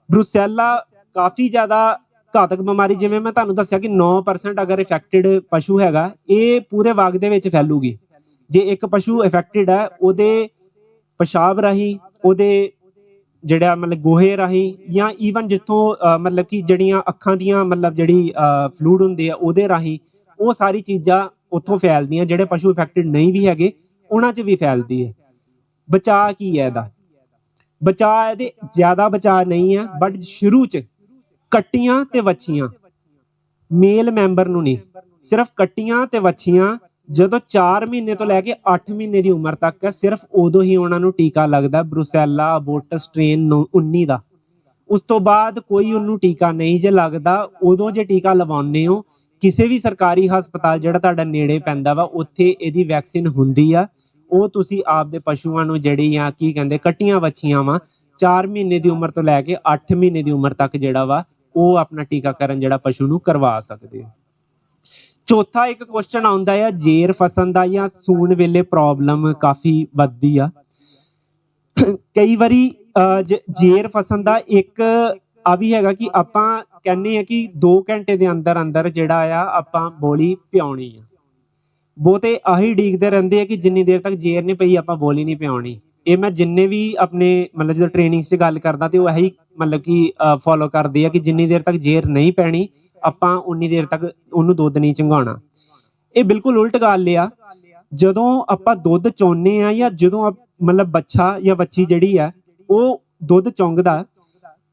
ਬਰੂਸੈਲਾ ਕਾਫੀ ਜ਼ਿਆਦਾ ਘਾਤਕ ਬਿਮਾਰੀ, ਜਿਵੇਂ ਮੈਂ ਤੁਹਾਨੂੰ ਦੱਸਿਆ ਕਿ 9% ਅਗਰ ਇਫੈਕਟਡ ਪਸ਼ੂ ਹੈਗਾ, ਇਹ ਪੂਰੇ ਵਾਗ ਦੇ ਵਿੱਚ ਫੈਲੂਗੀ। ਜੇ ਇੱਕ ਪਸ਼ੂ ਇਫੈਕਟਡ ਹੈ, ਉਹਦੇ ਪਿਸ਼ਾਬ ਰਾਹੀਂ, ਉਹਦੇ ਜਿਹੜਾ ਮਤਲਬ ਗੋਹੇ ਰਾਹੀਂ ਜਾਂ ਈਵਨ ਜਿੱਥੋਂ ਮਤਲਬ ਕਿ ਜਿਹੜੀਆਂ ਅੱਖਾਂ ਦੀਆਂ ਮਤਲਬ ਜਿਹੜੀ ਫਲੂਡ ਹੁੰਦੇ ਆ ਉਹਦੇ ਰਾਹੀਂ ਉਹ ਸਾਰੀ ਚੀਜ਼ਾਂ ਉੱਥੋਂ ਫੈਲਦੀਆਂ, ਜਿਹੜੇ ਪਸ਼ੂ ਇਫੈਕਟਡ ਨਹੀਂ ਵੀ ਹੈਗੇ, ਉਹਨਾਂ 'ਚ ਵੀ ਫੈਲਦੀ ਹੈ। ਬਚਾਅ ਕੀ ਹੈ ਇਹਦਾ? ਬਚਾਅ ਇਹਦੇ, ਜ਼ਿਆਦਾ ਬਚਾਅ ਨਹੀਂ ਹੈ ਬਟ ਸ਼ੁਰੂ 'ਚ ਕੱਟੀਆਂ ਤੇ ਵੱਛੀਆਂ। ਮੇਲ ਮੈਂਬਰ ਨੂੰ ਨਹੀਂ। ਸਿਰਫ ਕੱਟੀਆਂ ਤੇ ਵੱਛੀਆਂ, ਜਦੋਂ 4 ਮਹੀਨੇ ਤੋਂ ਲੈ ਕੇ 8 ਮਹੀਨੇ ਦੀ ਉਮਰ ਤੱਕ ਸਿਰਫ ਉਦੋਂ ਹੀ ਉਹਨਾਂ ਨੂੰ ਟੀਕਾ ਲੱਗਦਾ ਬਰੂਸੈਲਾ ਅਬੋਟਸ ਸਟ੍ਰੇਨ 19 ਦਾ। ਉਸ ਤੋਂ ਬਾਅਦ ਕੋਈ ਉਹਨੂੰ ਟੀਕਾ ਨਹੀਂ ਜੇ ਲੱਗਦਾ, ਉਦੋਂ ਜੇ ਟੀਕਾ ਲਵਾਉਂਦੇ ਹੋ, ਕਿਸੇ ਵੀ ਸਰਕਾਰੀ ਹਸਪਤਾਲ ਜਿਹੜਾ ਤੁਹਾਡਾ ਨੇੜੇ ਪੈਂਦਾ ਵਾ, ਉੱਥੇ ਇਹਦੀ ਵੈਕਸੀਨ ਹੁੰਦੀ ਆ। ਉਹ ਤੁਸੀਂ ਆਪਦੇ ਪਸ਼ੂਆਂ ਨੂੰ ਜਿਹੜੀ ਆ, ਕੀ ਕਹਿੰਦੇ, ਕੱਟੀਆਂ ਵੱਛੀਆਂ ਵਾ 4 ਮਹੀਨੇ ਦੀ ਉਮਰ ਤੋਂ ਲੈ ਕੇ 8 ਮਹੀਨੇ ਦੀ ਉਮਰ ਤੱਕ ਜਿਹੜਾ ਵਾ ਉਹ ਆਪਣਾ ਟੀਕਾਕਰਨ ਜਿਹੜਾ ਪਸ਼ੂ ਨੂੰ ਕਰਵਾ ਸਕਦੇ ਹੋ ਚੌਥਾ ਇੱਕ ਕੁਐਸਚਨ ਆਉਂਦਾ ਆ ਜੇਰ ਫਸਣ ਦਾ ਜਾਂ ਸੂਣ ਵੇਲੇ ਪ੍ਰੋਬਲਮ ਕਾਫੀ ਵੱਧਦੀ ਆ। ਕਈ ਵਾਰੀ ਅਹ, ਜੇਰ ਫਸਣ ਦਾ ਇੱਕ ਆ ਵੀ ਹੈਗਾ ਕਿ ਆਪਾਂ ਕਹਿੰਦੇ ਆ ਕਿ 2 ਘੰਟੇ ਦੇ ਅੰਦਰ ਅੰਦਰ ਜਿਹੜਾ ਆ ਆਪਾਂ ਬੋਲੀ ਪਿਆਉਣੀ ਆ। ਬਹੁਤੇ ਆਹੀ ਡੀਕਦੇ ਰਹਿੰਦੇ ਆ ਕਿ ਜਿੰਨੀ ਦੇਰ ਤੱਕ ਜੇਰ ਨਹੀਂ ਪਈ ਆਪਾਂ ਬੋਲੀ ਨਹੀਂ ਪਿਆਉਣੀ। ਇਹ ਮੈਂ ਜਿੰਨੇ ਵੀ ਆਪਣੇ ਮਤਲਬ ਜਦੋਂ ਟ੍ਰੇਨਿੰਗ 'ਚ ਗੱਲ ਕਰਦਾ ਤੇ ਉਹ ਇਹੀ ਮਤਲਬ ਕਿ ਫੋਲੋ ਕਰਦੇ ਆ ਕਿ ਜਿੰਨੀ ਦੇਰ ਤੱਕ ਜੇਰ ਨਹੀਂ ਪੈਣੀ, ਆਪਾਂ ਉਨੀ ਦੇਰ ਤੱਕ ਉਹਨੂੰ ਦੁੱਧ ਨਹੀਂ ਚੰਗਾਉਣਾ। ਇਹ ਬਿਲਕੁਲ ਉਲਟ ਗੱਲ ਆ। ਜਦੋਂ ਆਪਾਂ ਦੁੱਧ ਚੋਨੇ ਆ ਜਾਂ ਜਦੋਂ ਮਤਲਬ ਬੱਚਾ ਜਾਂ ਬੱਚੀ ਜਿਹੜੀ ਆ, ਉਹ ਦੁੱਧ ਚੁੰਗਦਾ,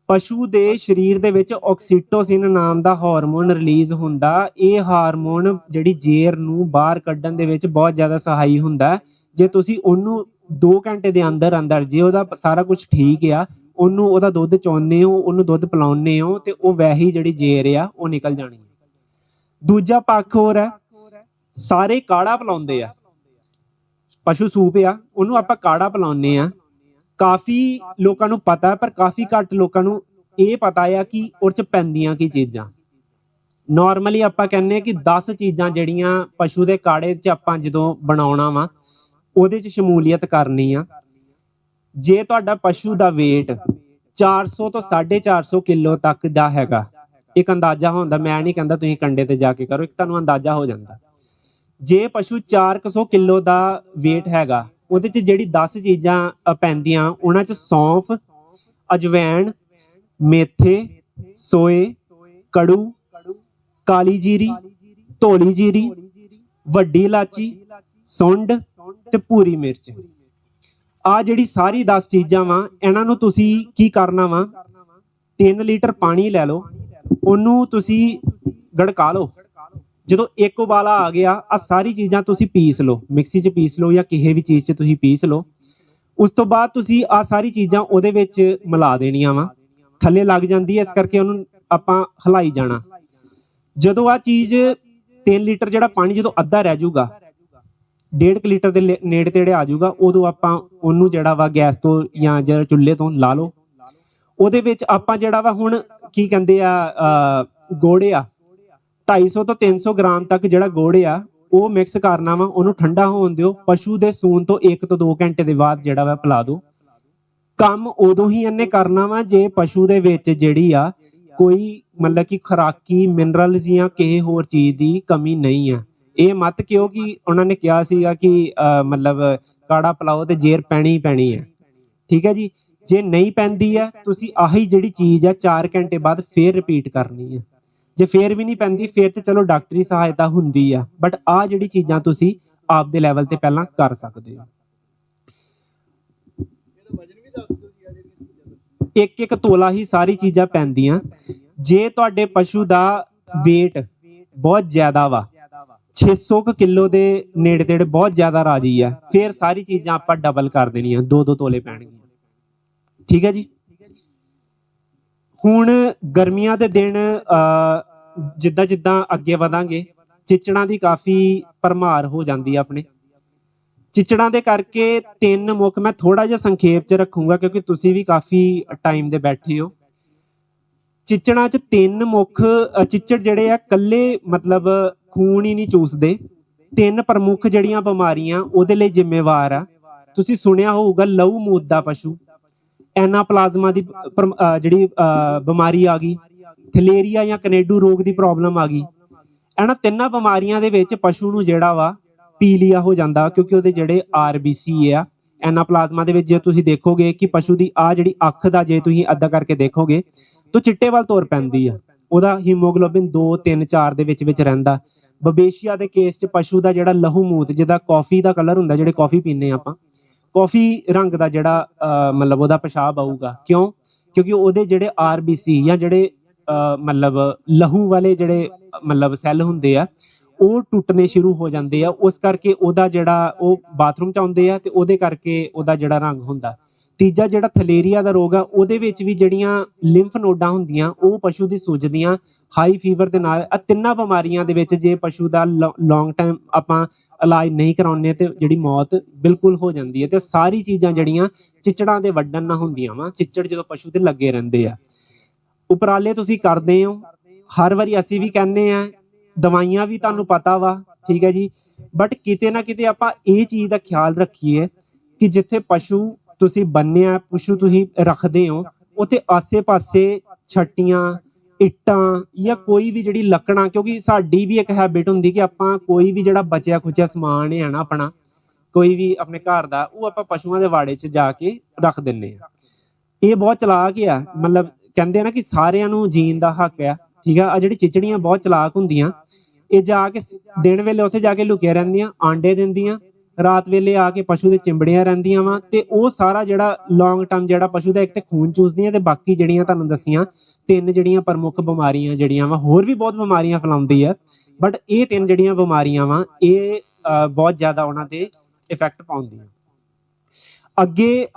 ਪਸ਼ੂ ਦੇ ਸਰੀਰ ਦੇ ਵਿੱਚ ਆਕਸੀਟੋਸਿਨ ਨਾਮ ਦਾ ਹਾਰਮੋਨ ਰਿਲੀਜ਼ ਹੁੰਦਾ। ਇਹ ਹਾਰਮੋਨ ਜਿਹੜੀ ਜੇਰ ਨੂੰ ਬਾਹਰ ਕੱਢਣ ਦੇ ਵਿੱਚ ਬਹੁਤ ਜ਼ਿਆਦਾ ਸਹਾਈ ਹੁੰਦਾ। ਜੇ ਤੁਸੀਂ ਉਹਨੂੰ 2 ਘੰਟੇ ਦੇ ਅੰਦਰ ਅੰਦਰ ਜੇ ਉਹਦਾ ਸਾਰਾ ਕੁਝ ਠੀਕ ਆ, ਉਹਨੂੰ ਉਹਦਾ ਦੁੱਧ ਚੋਂਦੇ ਹੋ, ਉਹਨੂੰ ਦੁੱਧ ਪਿਲਾਉਂਦੇ ਹੋ ਤੇ ਉਹ ਵੈਹੀ ਜਿਹੜੀ ਜੇਰ ਆ, ਉਹ ਨਿਕਲ ਜਾਣੀ ਹੈ ਦੂਜਾ ਪੱਖ ਹੋਰ ਹੈ, ਸਾਰੇ ਕਾੜਾ ਪਿਲਾਉਂਦੇ ਆ। ਪਸ਼ੂ ਸੂਪ ਆ, ਉਹਨੂੰ ਆਪਾਂ ਕਾੜਾ ਪਿਲਾਉਂਦੇ ਆ। ਕਾਫੀ ਲੋਕਾਂ ਨੂੰ ਪਤਾ ਪਰ ਕਾਫੀ ਘੱਟ ਲੋਕਾਂ ਨੂੰ ਇਹ ਪਤਾ ਆ ਕਿ ਉਹ ਚ ਪੈਂਦੀਆਂ ਕੀ ਚੀਜ਼ਾਂ। ਨਾਰਮਲੀ ਆਪਾਂ ਕਹਿੰਦੇ ਆ ਕਿ 10 ਚੀਜ਼ਾਂ ਜਿਹੜੀਆਂ ਪਸ਼ੂ ਦੇ ਕਾੜੇ 'ਚ ਆਪਾਂ ਜਦੋਂ ਬਣਾਉਣਾ ਵਾ ਉਹਦੇ 'ਚ ਸ਼ਮੂਲੀਅਤ ਕਰਨੀ ਆ। ਜੇ ਤੁਹਾਡਾ ਪਸ਼ੂ ਦਾ weight 400 ਤੋਂ 450 ਕਿਲੋ ਤੱਕ ਦਾ ਹੈਗਾ, ਇੱਕ ਅੰਦਾਜ਼ਾ ਹੁੰਦਾ, ਮੈਂ ਨਹੀਂ ਕਹਿੰਦਾ ਤੁਸੀਂ ਕੰਡੇ ਤੇ ਜਾ ਕੇ ਕਰੋ, ਇੱਕ ਤੁਹਾਨੂੰ ਅੰਦਾਜ਼ਾ ਹੋ ਜਾਂਦਾ। ਜੇ ਪਸ਼ੂ 400 ਕਿਲੋ ਦਾ weight ਹੈਗਾ, ਉਹਦੇ 'ਚ ਜਿਹੜੀ 10 ਚੀਜ਼ਾਂ ਪੈਂਦੀਆਂ, ਉਹਨਾਂ 'ਚ ਸੌਂਫ, ਅਜਵੈਣ, ਮੇਥੇ, ਸੋਏ, ਕੜੂ, ਕਾਲੀ ਜੀਰੀ, ਧੋਲੀ ਜੀਰੀ, ਵੱਡੀ ਇਲਾਚੀ, ਸੁੰਡ ਤੇ ਪੂਰੀ ਮਿਰਚ। ਆ ਜਿਹੜੀ ਸਾਰੀ 10 ਚੀਜ਼ਾਂ ਵਾ, ਇਹਨਾਂ ਨੂੰ ਤੁਸੀਂ ਕੀ ਕਰਨਾ ਵਾ? 3 ਲੀਟਰ ਪਾਣੀ ਲੈ ਲਓ। ਉਹਨੂੰ ਤੁਸੀਂ ਗੜਕਾ ਲਓ। ਜਦੋਂ ਇੱਕ ਉਬਾਲਾ ਆ ਗਿਆ ਆ ਸਾਰੀ ਚੀਜ਼ਾਂ ਤੁਸੀਂ ਪੀਸ ਲਓ। ਮਿਕਸੀ 'ਚ ਪੀਸ ਲਓ ਜਾਂ ਕਿਸੇ ਵੀ ਚੀਜ਼ 'ਚ ਤੁਸੀਂ ਪੀਸ ਲਓ। ਉਸ ਤੋਂ ਬਾਅਦ ਤੁਸੀਂ ਆ ਸਾਰੀ ਚੀਜ਼ਾਂ ਉਹਦੇ ਵਿੱਚ ਮਿਲਾ ਦੇਣੀਆਂ ਵਾ। ਥੱਲੇ ਲੱਗ ਜਾਂਦੀ ਹੈ ਇਸ ਕਰਕੇ ਉਹਨੂੰ ਆਪਾਂ ਹਲਾਈ ਜਾਣਾ। ਜਦੋਂ ਆ ਚੀਜ਼ 3 ਲੀਟਰ ਜਿਹੜਾ ਪਾਣੀ ਜਦੋਂ ਅੱਧਾ ਰਹਿ ਜਾਊਗਾ 1.5 ਲੀਟਰ ਦੇ ਨੇੜੇ ਤੇੜੇ ਆ ਜਾਊਗਾ, ਉਦੋਂ ਆਪਾਂ ਉਹਨੂੰ ਜਿਹੜਾ ਵਾ ਗੈਸ ਤੋਂ ਜਾਂ ਜਿਹੜਾ ਚੁੱਲ੍ਹੇ ਤੋਂ ਲਾ ਲਓ। ਉਹਦੇ ਵਿੱਚ ਆਪਾਂ ਜਿਹੜਾ ਵਾ ਹੁਣ ਕੀ ਕਹਿੰਦੇ ਆ ਗੋੜੇ ਗੁੜ ਆ 250 ਤੋਂ 300 ਗ੍ਰਾਮ ਤੱਕ ਜਿਹੜਾ ਗੋੜੇ ਆ, ਉਹ ਮਿਕਸ ਕਰਨਾ ਵਾ, ਉਹਨੂੰ ਠੰਡਾ ਹੋਣ ਦਿਓ, ਪਸ਼ੂ ਦੇ ਸੂਣ ਤੋਂ 1 ਤੋਂ 2 ਘੰਟੇ ਦੇ ਬਾਅਦ ਜਿਹੜਾ ਵਾ ਪਿਲਾ ਦਿਓ। ਕੰਮ ਉਦੋਂ ਹੀ ਇਹਨੇ ਕਰਨਾ ਵਾ, ਜੇ ਪਸ਼ੂ ਦੇ ਵਿੱਚ ਜਿਹੜੀ ਆ ਕੋਈ ਮਤਲਬ ਕਿ ਖੁਰਾਕੀ ਮਿਨਰਲਸ ਜਾਂ ਕਿਸੇ ਹੋਰ ਚੀਜ਼ ਦੀ ਕਮੀ ਨਹੀਂ ਆ। ਇਹ ਮਤ ਕਿਉਂ ਕਿ ਉਹਨਾਂ ਨੇ ਕਿਹਾ ਸੀਗਾ ਕਿ ਮਤਲਬ ਕਾੜਾ ਪਿਲਾਓ ਤੇ ਜੇਰ ਪੈਣੀ ਹੀ ਪੈਣੀ ਹੈ। ਠੀਕ ਹੈ ਜੀ? ਜੇ ਨਹੀਂ ਪੈਂਦੀ ਹੈ, ਤੁਸੀਂ ਆਹੀ ਜਿਹੜੀ ਚੀਜ਼ ਹੈ 4 ਘੰਟੇ ਬਾਅਦ ਫੇਰ ਰਿਪੀਟ ਕਰਨੀ ਹੈ। ਜੇ ਫੇਰ ਵੀ ਨਹੀਂ ਪੈਂਦੀ, ਫੇਰ ਤੇ ਚਲੋ ਡਾਕਟਰੀ ਸਹਾਇਤਾ ਹੁੰਦੀ ਆ ਬਟ ਆ ਜਿਹੜੀ ਚੀਜ਼ਾਂ ਤੁਸੀਂ ਆਪਦੇ ਲੈਵਲ ਤੇ ਪਹਿਲਾਂ ਕਰ ਸਕਦੇ ਹੋ। ਇੱਕ ਇੱਕ ਤੋਲਾ ਹੀ ਸਾਰੀ ਚੀਜ਼ਾਂ ਪੈਂਦੀਆਂ। ਜੇ ਤੁਹਾਡੇ ਪਸ਼ੂ ਦਾ weight ਬਹੁਤ ਜ਼ਿਆਦਾ ਵਾ 600 ਕੁ ਕਿਲੋ ਦੇ ਨੇੜੇ ਤੇੜੇ ਬਹੁਤ ਜ਼ਿਆਦਾ ਰਾਜੀ ਆ। ਫਿਰ ਸਾਰੀ ਚੀਜ਼ਾਂ ਆਪਾਂ ਡਬਲ ਕਰ ਦੇਣੀਆਂ। ਦੋ ਦੋ ਤੋਲੇ ਪੈਣਗੀਆਂ ਠੀਕ ਹੈ ਜੀ? ਹੁਣ ਗਰਮੀਆਂ ਦੇ ਦਿਨ ਅ, ਜਿੱਦਾਂ ਜਿੱਦਾਂ ਅੱਗੇ ਵਧਾਂਗੇ ਚਿਚੜਾਂ ਦੀ ਕਾਫੀ ਪਰਮਾਰ ਹੋ ਜਾਂਦੀ ਆ ਆਪਣੇ। ਚਿਚੜਾਂ ਦੇ ਕਰਕੇ ਤਿੰਨ ਮੁੱਖ ਮੈਂ ਥੋੜਾ ਜਿਹਾ ਸੰਖੇਪ ਚ ਰੱਖੂੰਗਾ ਕਿਉਂਕਿ ਤੁਸੀਂ ਵੀ ਕਾਫੀ ਟਾਈਮ ਦੇ ਬੈਠੇ ਹੋ। ਚਿਚੜਾਂ ਚ ਤਿੰਨ ਮੁੱਖ ਅ, ਚਿਚੜ ਜਿਹੜੇ ਆ ਕੱਲੇ ਮਤਲਬ ਖੂਨ ਹੀ ਨਹੀਂ ਚੂਸਦੇ। ਤਿੰਨ ਪ੍ਰਮੁੱਖ ਜਿਹੜੀਆਂ ਬਿਮਾਰੀਆਂ ਉਹਦੇ ਲਈ ਜ਼ਿੰਮੇਵਾਰ ਆ। ਤੁਸੀਂ ਸੁਣਿਆ ਹੋਊਗਾ ਲਹੂ ਮੂਤ ਦਾ ਪਸ਼ੂ। ਐਨਾਪਲਾਜ਼ਮਾ ਦੀ ਜਿਹੜੀ ਬਿਮਾਰੀ ਆ ਗਈ। ਥਲੇਰੀਆ ਜਾਂ ਕਨੇਡੂ ਰੋਗ ਦੀ ਪ੍ਰੋਬਲਮ ਆ ਗਈ। ਇਹਨਾਂ ਤਿੰਨਾਂ ਬਿਮਾਰੀਆਂ ਦੇ ਵਿੱਚ ਪਸ਼ੂ ਨੂੰ ਜਿਹੜਾ ਵਾ ਪੀਲੀਆ ਹੋ ਜਾਂਦਾ ਕਿਉਂਕਿ ਉਹਦੇ ਜਿਹੜੇ ਆਰਬੀਸੀ ਆ, ਐਨਾਪਲਾਜ਼ਮਾ ਦੇ ਵਿੱਚ ਜੇ ਤੁਸੀਂ ਦੇਖੋਗੇ ਕਿ ਪਸ਼ੂ ਦੀ ਆ ਜਿਹੜੀ ਅੱਖ ਦਾ ਜੇ ਤੁਸੀਂ ਅੱਧਾ ਕਰਕੇ ਦੇਖੋਗੇ, ਤਾਂ ਚਿੱਟੇ ਵੱਲ ਤੁਰ ਪੈਂਦੀ ਆ। ਉਹਦਾ ਹੀਮੋਗਲੋਬਿਨ 2 3 4 ਦੇ ਵਿੱਚ ਵਿੱਚ ਰਹਿੰਦਾ। ਬਬੇਸ਼ੀਆ ਦੇ ਕੇਸ 'ਚ ਪਸ਼ੂ ਦਾ ਜਿਹੜਾ ਲਹੂ ਮੂਤ, ਜਿਹਦਾ ਕਾਫੀ ਦਾ ਕਲਰ ਹੁੰਦਾ, ਜਿਹੜੇ ਕਾਫੀ ਪੀਂਦੇ ਆਪਾਂ ਕਾਫੀ ਰੰਗ ਦਾ ਜਿਹੜਾ ਮਤਲਬ ਉਹਦਾ ਪਿਸ਼ਾਬ ਆਊਗਾ। ਕਿਉਂ? ਕਿਉਂਕਿ ਉਹਦੇ ਜਿਹੜੇ ਆਰਬੀਸੀ ਜਾਂ ਜਿਹੜੇ ਮਤਲਬ ਲਹੂ ਵਾਲੇ ਜਿਹੜੇ, ਮਤਲਬ ਸੈੱਲ ਹੁੰਦੇ ਆ, ਉਹ ਟੁੱਟਨੇ ਸ਼ੁਰੂ ਹੋ ਜਾਂਦੇ ਆ। ਉਸ ਕਰਕੇ ਉਹਦਾ ਜਿਹੜਾ ਉਹ ਬਾਥਰੂਮ ਚ ਆਉਂਦੇ ਆ ਤੇ ਉਹਦੇ ਕਰਕੇ ਉਹਦਾ ਜਿਹੜਾ ਰੰਗ ਹੁੰਦਾ। ਤੀਜਾ ਜਿਹੜਾ ਥਲੇਰੀਆ ਦਾ ਰੋਗ ਆ, ਉਹਦੇ ਵਿੱਚ ਵੀ ਜਿਹੜੀਆਂ ਲਿੰਫ ਨੋਡਾਂ ਹੁੰਦੀਆਂ, ਉਹ ਪਸ਼ੂ ਦੀ ਸੁੱਜਦੀਆਂ ਹਾਈ ਫੀਵਰ ਦੇ ਨਾਲ ਆ ਤਿੰਨਾਂ ਬਿਮਾਰੀਆਂ ਦੇ ਵਿੱਚ ਜੇ ਪਸ਼ੂ ਦਾ ਲੌਂਗ ਟਾਈਮ ਆਪਾਂ ਇਲਾਜ ਨਹੀਂ ਕਰਾਉਂਦੇ ਤੇ ਜਿਹੜੀ ਮੌਤ ਬਿਲਕੁਲ ਹੋ ਜਾਂਦੀ ਹੈ ਤੇ ਸਾਰੀ ਚੀਜ਼ਾਂ ਜਿਹੜੀਆਂ ਚਿਚੜਾਂ ਦੇ ਵੱਡਣ ਨਾਲ ਹੁੰਦੀਆਂ ਵਾ, ਚਿਚੜ ਜਦੋਂ ਪਸ਼ੂ ਤੇ ਲੱਗੇ ਰਹਿੰਦੇ ਆ। ਉਪਰਾਲੇ ਤੁਸੀਂ ਕਰਦੇ ਹੋ, ਹਰ ਵਾਰੀ ਅਸੀਂ ਵੀ ਕਹਿੰਦੇ ਆ, ਦਵਾਈਆਂ ਵੀ ਤੁਹਾਨੂੰ ਪਤਾ ਵਾ, ਠੀਕ ਹੈ ਜੀ ਬਟ ਕਿਤੇ ਨਾ ਕਿਤੇ ਆਪਾਂ ਇਹ ਚੀਜ਼ ਦਾ ਖਿਆਲ ਰੱਖੀਏ ਕਿ ਜਿੱਥੇ ਪਸ਼ੂ ਤੁਸੀਂ ਬੰਨਿਆ, ਪਸ਼ੂ ਤੁਸੀਂ ਰੱਖਦੇ ਹੋ, ਉੱਥੇ ਆਸੇ-ਪਾਸੇ ਛੱਟੀਆਂ ਇੱਟਾਂ ਜਾਂ ਕੋਈ ਵੀ ਜਿਹੜੀ ਲੱਕੜਾਂ ਕਿਉਂਕਿ ਸਾਡੀ ਵੀ ਇੱਕ ਹੈਬਿਟ ਹੁੰਦੀ ਕਿ ਆਪਾਂ ਕੋਈ ਵੀ ਜਿਹੜਾ ਬਚਿਆ ਖੁਚਿਆ ਸਮਾਨ ਹੈ ਨਾ ਆਪਣਾ ਕੋਈ ਵੀ ਆਪਣੇ ਘਰ ਦਾ ਉਹ ਆਪਾਂ ਪਸ਼ੂਆਂ ਦੇ ਵਾੜੇ 'ਚ ਜਾ ਕੇ ਰੱਖ ਦਿੰਨੇ ਆ ਇਹ ਬਹੁਤ ਚਲਾਕ ਆ। ਮਤਲਬ ਕਹਿੰਦੇ ਆ ਨਾ ਕਿ ਸਾਰਿਆਂ ਨੂੰ ਜੀਣ ਦਾ ਹੱਕ ਆ ਠੀਕ ਆ? ਆ ਜਿਹੜੀ ਚਿਚੜੀਆਂ ਬਹੁਤ ਚਲਾਕ ਹੁੰਦੀਆਂ ਇਹ ਜਾ ਕੇ ਦਿਨ ਵੇਲੇ ਉੱਥੇ ਜਾ ਕੇ ਲੁਕੀਆਂ ਰਹਿੰਦੀਆਂ ਆਂਡੇ ਦਿੰਦੀਆਂ ਰਾਤ ਵੇਲੇ ਆ ਕੇ ਪਸ਼ੂ ਦੇ ਚਿੰਬੜੀਆਂ ਰਹਿੰਦੀਆਂ ਵਾ ਤੇ ਉਹ ਸਾਰਾ ਜਿਹੜਾ ਲੌਂਗ ਟਰਮ ਜਿਹੜਾ ਪਸ਼ੂ ਦਾ ਇੱਕ ਤੇ ਖੂਨ ਚੂਸਦੀਆਂ ਤੇ ਬਾਕੀ ਜਿਹੜੀਆਂ ਤੁਹਾਨੂੰ ਦੱਸੀਆਂ ਤਿੰਨ ਜਿਹੜੀਆਂ ਪ੍ਰਮੁੱਖ ਬਿਮਾਰੀਆਂ ਜਿਹੜੀਆਂ ਵਾ, ਹੋਰ ਵੀ ਬਹੁਤ ਬਿਮਾਰੀਆਂ ਫੈਲਾਉਂਦੀ ਆ ਬਟ ਇਹ ਤਿੰਨ ਜਿਹੜੀਆਂ ਬਿਮਾਰੀਆਂ ਵਾ, ਇਹ ਬਹੁਤ ਜ਼ਿਆਦਾ ਉਹਨਾਂ ਤੇ ਇਫੈਕਟ ਪਾਉਂਦੀਆਂ। ਅੱਗੇ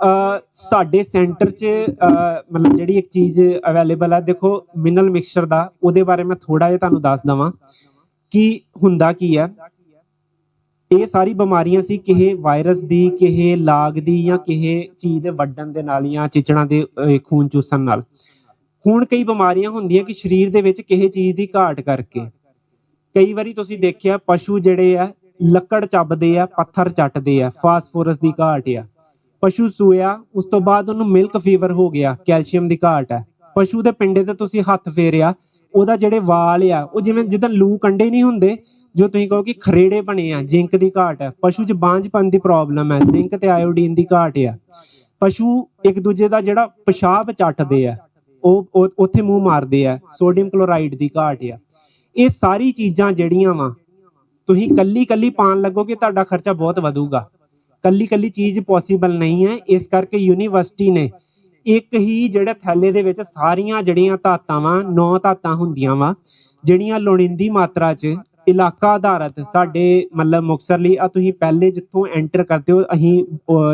ਸਾਡੇ ਸੈਂਟਰ 'ਚ ਮਤਲਬ ਜਿਹੜੀ ਇੱਕ ਚੀਜ਼ ਅਵੇਲੇਬਲ ਆ, ਦੇਖੋ ਮਿਨਰਲ ਮਿਕਸਚਰ ਦਾ, ਉਹਦੇ ਬਾਰੇ ਮੈਂ ਥੋੜਾ ਜਿਹਾ ਤੁਹਾਨੂੰ ਦੱਸ ਦਵਾਂ ਕਿ ਹੁੰਦਾ ਕੀ ਆ, ਇਹ ਸਾਰੀ ਬਿਮਾਰੀਆਂ ਸੀ ਕਿਸੇ ਵਾਇਰਸ ਦੀ ਕਿਸੇ ਲਾਗ ਦੀ ਜਾਂ ਕਿਸੇ ਚੀਜ਼ ਦੇ ਵੱਡਣ ਦੇ ਨਾਲ ਜਾਂ ਚਿਚੜਾਂ ਦੇ ਖੂਨ ਚੂਸਣ ਨਾਲ। ਹੁਣ ਕਈ ਬਿਮਾਰੀਆਂ ਹੁੰਦੀਆਂ ਕਿ ਸਰੀਰ ਦੇ ਵਿੱਚ ਕਿਸੇ ਚੀਜ਼ ਦੀ ਘਾਟ ਕਰਕੇ। ਕਈ ਵਾਰੀ ਤੁਸੀਂ ਦੇਖਿਆ, ਪਸ਼ੂ ਜਿਹੜੇ ਆ, ਲੱਕੜ ਚੱਬਦੇ ਆ, ਪੱਥਰ ਚੱਟਦੇ ਆ, ਫਾਸਫੋਰਸ ਦੀ ਘਾਟ ਆ। ਪਸ਼ੂ ਸੂਇਆ, ਉਸ ਤੋਂ ਬਾਅਦ ਉਹਨੂੰ ਮਿਲਕ ਫੀਵਰ ਹੋ ਗਿਆ, ਕੈਲਸ਼ੀਅਮ ਦੀ ਘਾਟ ਹੈ ਪਸ਼ੂ ਦੇ ਪਿੰਡੇ ਤੇ ਤੁਸੀਂ ਹੱਥ ਫੇਰਿਆ, ਉਹਦਾ ਜਿਹੜੇ ਵਾਲ ਆ, ਉਹ ਜਿਵੇਂ ਜਿੱਦਾਂ ਲੂ ਕੰਡੇ ਨਹੀਂ ਹੁੰਦੇ, ਜੋ ਤੁਸੀਂ ਕਹੋ ਕਿ ਖਰੇੜੇ ਬਣੇ ਆ, ਜ਼ਿੰਕ ਦੀ ਘਾਟ ਹੈ ਪਸ਼ੂ 'ਚ ਬਾਂਝਪਨ ਦੀ ਪ੍ਰੋਬਲਮ ਹੈ ਜ਼ਿੰਕ ਤੇ ਆਇਓਡੀਨ ਦੀ ਘਾਟ ਆ। ਪਸ਼ੂ ਇੱਕ ਦੂਜੇ ਦਾ ਜਿਹੜਾ ਪਿਸ਼ਾਬ ਚੱਟਦੇ ਆ। ਉਹ ਉੱਥੇ ਮੂੰਹ ਮਾਰਦੇ ਆ, ਸੋਡੀਅਮ ਕਲੋਰਾਈਡ ਦੀ ਘਾਟ ਆ। ਇਹ ਸਾਰੀ ਚੀਜ਼ਾਂ ਜਿਹੜੀਆਂ ਵਾ, ਤੁਸੀਂ ਕੱਲੀ ਕੱਲੀ ਪਾਣ ਲੱਗੋਗੇ ਤੁਹਾਡਾ ਖਰਚਾ ਬਹੁਤ ਵਧੂਗਾ। ਕੱਲੀ ਕੱਲੀ ਚੀਜ਼ ਪੋਸੀਬਲ ਨਹੀਂ ਹੈ, ਇਸ ਕਰਕੇ ਯੂਨੀਵਰਸਿਟੀ ਨੇ ਇੱਕ ਹੀ ਜਿਹੜੇ ਥੈਲੇ ਦੇ ਵਿੱਚ ਸਾਰੀਆਂ ਜਿਹੜੀਆਂ ਧਾਤਾਂ ਵਾ, ਨੌ ਧਾਤਾਂ ਹੁੰਦੀਆਂ ਵਾ, ਜਿਹੜੀਆਂ ਲੋੜੀਂਦੀ ਮਾਤਰਾ 'ਚ ਇਲਾਕਾ ਆਧਾਰਿਤ ਸਾਡੇ ਮਤਲਬ ਮੁਕਤਸਰ ਲਈ ਆ ਤੁਸੀਂ ਪਹਿਲੇ ਜਿੱਥੋਂ ਐਂਟਰ ਕਰਦੇ ਹੋ, ਅਸੀਂ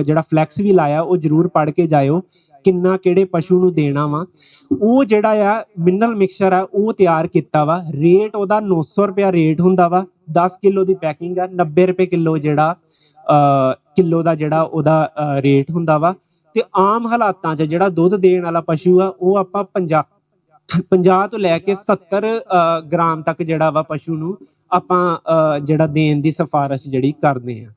ਜਿਹੜਾ ਫਲੈਕਸ ਵੀ ਲਾਇਆ, ਉਹ ਜਰੂਰ ਪੜ ਕੇ ਜਾਇਓ। ਕਿੰਨਾ ਕਿਹੜੇ ਪਸ਼ੂ ਨੂੰ ਦੇਣਾ ਵਾ ਉਹ ਜਿਹੜਾ ਆ ਮਿਨਰਲ ਮਿਕਸਚਰ ਆ ਉਹ ਤਿਆਰ ਕੀਤਾ ਵਾ। ਰੇਟ ਉਹਦਾ 900 ਰੁਪਿਆ ਰੇਟ ਹੁੰਦਾ ਵਾ। 10 ਕਿਲੋ ਦੀ ਪੈਕਿੰਗ ਆ 90 ਰੁਪਏ ਕਿਲੋ ਜਿਹੜਾ ਕਿਲੋ ਦਾ ਜਿਹੜਾ ਉਹਦਾ ਰੇਟ ਹੁੰਦਾ ਵਾ। ਤੇ ਆਮ ਹਾਲਾਤਾਂ 'ਚ ਜਿਹੜਾ ਦੁੱਧ ਦੇਣ ਵਾਲਾ ਪਸ਼ੂ ਆ ਉਹ ਆਪਾਂ 50 50 ਤੋਂ ਲੈ ਕੇ 70 ਗ੍ਰਾਮ ਤੱਕ ਜਿਹੜਾ ਵਾ ਪਸ਼ੂ ਨੂੰ ਆਪਾਂ ਅਹ, ਜਿਹੜਾ ਦੇਣ ਦੀ ਸਿਫਾਰਿਸ਼ ਜਿਹੜੀ ਕਰਦੇ ਆ।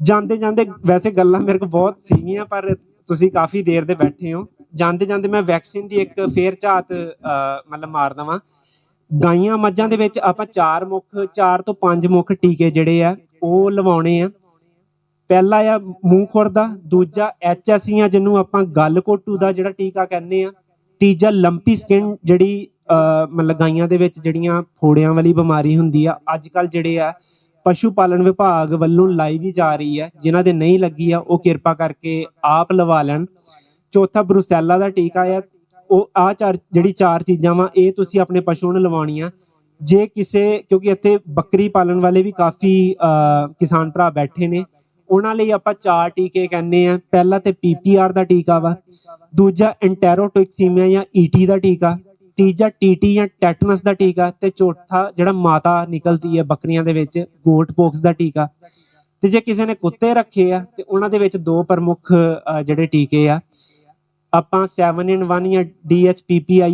ਜਾਂਦੇ ਜਾਂਦੇ ਵੈਸੇ ਗੱਲਾਂ ਮੇਰੇ ਕੋਲ ਬਹੁਤ ਸੀਗੀਆਂ ਪਰ ਤੁਸੀਂ ਕਾਫੀ ਦੇਰ ਦੇ ਬੈਠੇ ਹੋ। ਜਾਂਦੇ ਜਾਂਦੇ ਮੈਂ ਵੈਕਸੀਨ ਦੀ ਇੱਕ ਫੇਰ ਝਾਤ ਮਤਲਬ ਮਾਰ ਦਵਾਂ। ਗਾਈਆਂ ਮੱਝਾਂ ਦੇ ਵਿੱਚ ਆਪਾਂ ਚਾਰ ਮੁੱਖ ਚਾਰ ਤੋਂ ਪੰਜ ਮੁੱਖ ਟੀਕੇ ਜਿਹੜੇ ਆ ਉਹ ਲਵਾਉਣੇ ਆ। ਪਹਿਲਾ ਆ ਮੂੰਹ ਖੁਰ ਦਾ ਦੂਜਾ ਐਚਐਸਸੀਆਂ ਜਿਹਨੂੰ ਆਪਾਂ ਗਲ ਘੋਟੂ ਦਾ ਜਿਹੜਾ ਟੀਕਾ ਕਹਿੰਦੇ ਆ। ਤੀਜਾ ਲੰਪੀ ਸਕਿਨ ਜਿਹੜੀ ਅਹ, ਮਤਲਬ ਗਾਈਆਂ ਦੇ ਵਿੱਚ ਜਿਹੜੀਆਂ ਫੋੜਿਆਂ ਵਾਲੀ ਬਿਮਾਰੀ ਹੁੰਦੀ ਆ ਅੱਜ ਕੱਲ ਜਿਹੜੇ ਆ ਪਸ਼ੂ ਪਾਲਣ ਵਿਭਾਗ ਵੱਲੋਂ ਲਾਈ ਵੀ ਜਾ ਰਹੀ ਹੈ। ਜਿਨ੍ਹਾਂ ਦੇ ਨਹੀਂ ਲੱਗੀ ਆ, ਉਹ ਕਿਰਪਾ ਕਰਕੇ ਆਪ ਲਵਾ ਲੈਣ। ਚੌਥਾ ਬਰੂਸੈਲਾ ਦਾ ਟੀਕਾ ਆ। ਉਹ ਆ ਚਾਰ, ਜਿਹੜੀ ਚਾਰ ਚੀਜ਼ਾਂ ਵਾ, ਇਹ ਤੁਸੀਂ ਆਪਣੇ ਪਸ਼ੂ ਨੂੰ ਲਵਾਉਣੀਆਂ। ਜੇ ਕਿਸੇ, ਕਿਉਂਕਿ ਇੱਥੇ ਬੱਕਰੀ ਪਾਲਣ ਵਾਲੇ ਵੀ ਕਾਫੀ ਕਿਸਾਨ ਭਰਾ ਬੈਠੇ ਨੇ। ਉਹਨਾਂ ਲਈ ਆਪਾਂ ਚਾਰ ਟੀਕੇ ਕਹਿੰਦੇ ਆ। ਪਹਿਲਾ ਤੇ ਪੀਪੀਆਰ ਦਾ ਟੀਕਾ ਵਾ। ਦੂਜਾ ਐਂਟੈਰੋਟੋਕਸੀਮੀਆ ਜਾਂ ਈਟੀ ਦਾ ਟੀਕਾ। ਤੀਜਾ ਟੀਟੀ ਜਾਂ ਟੈਟਨਸ ਦਾ ਟੀਕਾ ਤੇ ਚੌਥਾ ਜਿਹੜਾ ਮਾਤਾ ਨਿਕਲਦੀ ਹੈ ਬੱਕਰੀਆਂ ਦੇ ਵਿੱਚ ਗੋਟ ਪੋਕਸ ਦਾ ਟੀਕਾ। ਤੇ ਜੇ ਕਿਸੇ ਨੇ ਕੁੱਤੇ ਰੱਖੇ ਆ ਤੇ ਉਹਨਾਂ ਦੇ ਵਿੱਚ ਦੋ ਪ੍ਰਮੁੱਖ ਜਿਹੜੇ ਟੀਕੇ ਆ ਆਪਾਂ 7 in 1 ਜਾਂ DHPPI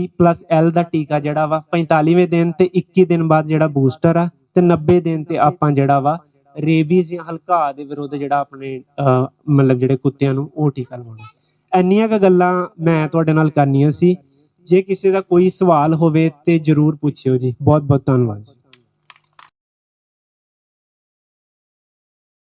L ਦਾ ਟੀਕਾ ਜਿਹੜਾ ਵਾ 45ਵੇਂ ਦਿਨ ਤੇ 21 ਦਿਨ ਬਾਅਦ ਜਿਹੜਾ ਬੂਸਟਰ ਆ ਤੇ 90 ਦਿਨ ਤੇ ਆਪਾਂ ਜਿਹੜਾ ਵਾ ਰੇਬੀਜ਼ ਜਾਂ ਹਲਕਾ ਦੇ ਵਿਰੁੱਧ ਜਿਹੜਾ ਆਪਣੇ ਅਹ, ਮਤਲਬ ਜਿਹੜੇ ਕੁੱਤਿਆਂ ਨੂੰ ਉਹ ਟੀਕਾ ਲਵਾਉਣਾ। ਇੰਨੀਆਂ ਕੁ ਗੱਲਾਂ ਮੈਂ ਤੁਹਾਡੇ ਨਾਲ ਕਰਨੀਆਂ ਸੀ। ਜੇ ਕਿਸੇ ਦਾ ਕੋਈ ਸਵਾਲ ਹੋਵੇ ਤੇ ਜਰੂਰ ਪੁੱਛਿਓ ਜੀ। ਬਹੁਤ ਬਹੁਤ ਧੰਨਵਾਦ ਜੀ।